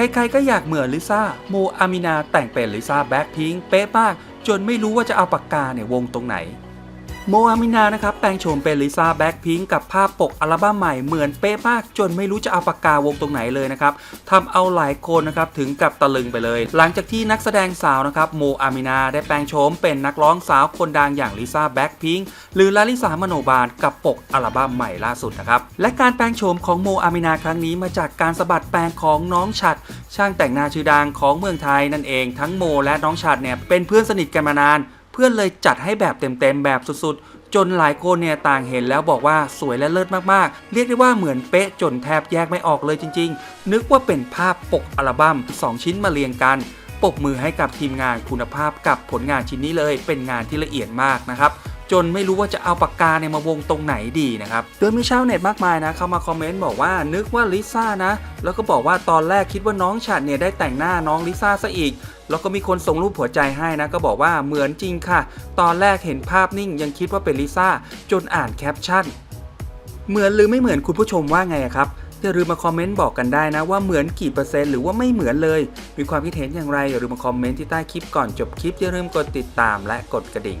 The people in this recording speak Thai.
ใครๆก็อยากเหมือนลิซ่าโมอามินาแต่งเป็นลิซ่าแบ็คพิงเป๊ะมาก จนไม่รู้ว่าจะเอาปากกาเนี่ยวงตรงไหน โมอามินานะครับแปลงโฉมเป็นลิซ่าแบ็คพิงกับภาพปกอัลบั้มใหม่เหมือนเป๊ะมากจนไม่รู้จะเอาปากกาวงตรงไหนเลยนะครับทำเอาหลายคนนะครับถึงกับตะลึงไปเลย หลังจากที่นักแสดงสาวนะครับโมอามินาได้แปลงโฉมเป็นนักร้องสาวคนดังอย่างลิซ่าแบ็คพิงหรือลาลิสามโนบาลกับปกอัลบั้มใหม่ล่าสุดนะครับและการแปลงโฉมของโมอามินาครั้งนี้มาจากการสะบัดแปลงของน้องฉัด ช่างแต่งหน้าชื่อดังของเมืองไทยนั่นเอง ทั้งโมและน้องฉัดเนี่ยเป็นเพื่อนสนิทกันมานาน พื่อนเลยจัดให้แบบเต็มๆแบบสุดๆ จนหลายคนเนี่ยต่างเห็นแล้วบอกว่าสวยและเลิศมากๆ เรียกได้ว่าเหมือนเป๊ะจนแทบแยกไม่ออกเลยจริง ๆ นึกว่าเป็นภาพปกอัลบั้ม2 ชิ้นมาเรียงกันปกมือให้กับทีมงานคุณภาพกับผลงานชิ้นนี้เลยเป็นงานที่ละเอียดมากนะครับ จนไม่รู้ว่าจะเอาปากกาเนี่ยมาวงตรงไหนดีนะครับ โดยมีชาวเน็ตมากมายนะเข้ามาคอมเมนต์บอกว่านึกว่าลิซ่านะ แล้วก็บอกว่าตอนแรกคิดว่าน้องฉัดเนี่ยได้แต่งหน้าน้องลิซ่าซะอีกแล้วก็มีคนส่งรูปหัวใจให้นะ ก็บอกว่าเหมือนจริงค่ะ ตอนแรกเห็นภาพนิ่งยังคิดว่าเป็นลิซ่าจนอ่านแคปชั่น เหมือนหรือไม่เหมือนคุณผู้ชมว่าไงอะครับอย่าลืมมาคอมเมนต์บอกกันได้นะว่าเหมือนกี่เปอร์เซ็นต์หรือว่าไม่เหมือนเลย มีความคิดเห็นอย่างไรอย่าลืมมาคอมเมนต์ที่ใต้คลิปก่อนจบคลิปอย่าลืมกดติดตามและกดกระดิ่ง